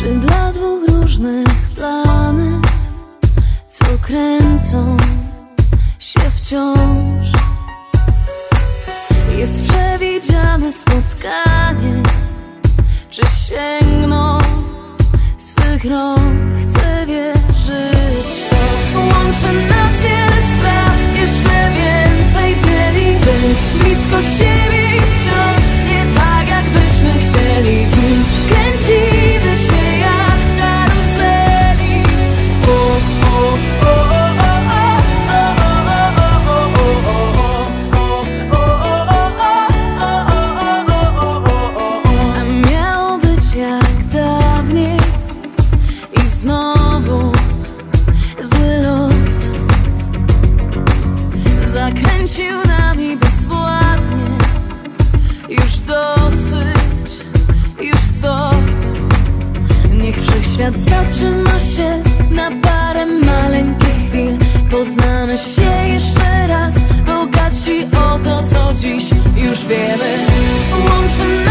Czy dla dwóch różnych planet Co kręcą się wciąż? Jest przewidziane spotkanie Czy sięgną swych rąk? Kręcił nami bezwładnie Już dosyć, już stop Niech wszechświat zatrzyma się Na parę maleńkich chwil. Poznamy się jeszcze raz Bogaci o to, co dziś już wiemy. Łączy nas